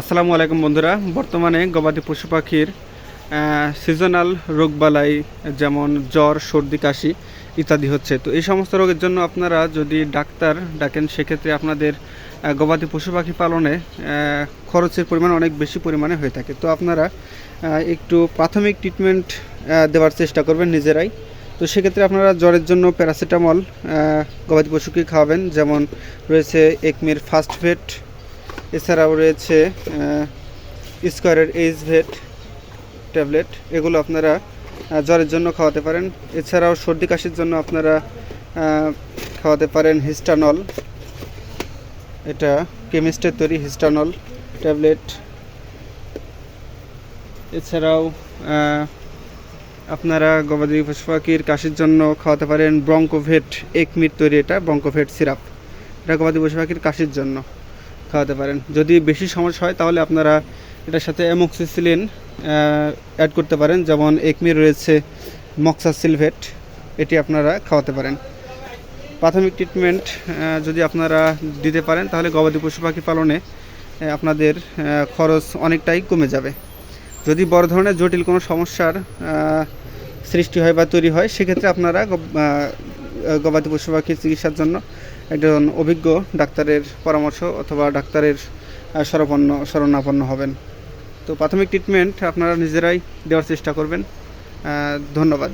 আসসালামু আলাইকুম বন্ধুরা। বর্তমানে গবাদি পশু পাখির সিজনাল রোগবালাই যেমন জ্বর, সর্দি, কাশি ইত্যাদি হচ্ছে। তো এই সমস্ত রোগের জন্য আপনারা যদি ডাক্তার ডাকেন, সেক্ষেত্রে আপনাদের গবাদি পশু পাখি পালনে খরচের পরিমাণ অনেক বেশি পরিমাণে হয়ে থাকে। তো আপনারা একটু প্রাথমিক ট্রিটমেন্ট দেওয়ার চেষ্টা করবেন নিজেরাই। তো সেক্ষেত্রে আপনারা জ্বরের জন্য প্যারাসিটামল গবাদি পশুকে খাওয়াবেন। যেমন রয়েছে একমির ফার্স্ট ভেট এছাড়াও রয়েছে স্কোয়ারের এইচ ভেট ট্যাবলেট এগুলো আপনারা জ্বরের জন্য খাওয়াতে পারেন। এছাড়াও সর্দি কাশির জন্য আপনারা খাওয়াতে পারেন হিস্টানল এটা কেমিস্টের তৈরি হিস্টানল ট্যাবলেট এছাড়াও আপনারা গবাদি পশু পাখির কাশির জন্য খাওয়াতে পারেন ব্রঙ্কোভেট একমির তৈরি এটা ব্রঙ্কোভেট সিরাপ এটা গবাদি পশু পাখির কাশির জন্য। খাওয়াতে পারেন। যদি বেশি সমস্যা হয়, তাহলে আপনারা এটার সাথে অ্যামোক্সিসিলিন অ্যাড করতে পারেন। যেমন একমি রয়েছে মক্সাসিলভেট এটি আপনারা খাওয়াতে পারেন। প্রাথমিক ট্রিটমেন্ট যদি আপনারা দিতে পারেন, তাহলে গবাদি পশু পাখি পালনে আপনাদের খরচ অনেকটাই কমে যাবে। যদি বড় ধরনের জটিল কোনো সমস্যার সৃষ্টি হয় বা তৈরি হয়, সেক্ষেত্রে আপনারা গবাদি পশু পাখির চিকিৎসার জন্য একজন অভিজ্ঞ ডাক্তারের পরামর্শ অথবা ডাক্তারের স্বরপন্ন শরণাপন্ন হবেন। তো প্রাথমিক ট্রিটমেন্ট আপনারা নিজেরাই দেওয়ার চেষ্টা করবেন। ধন্যবাদ।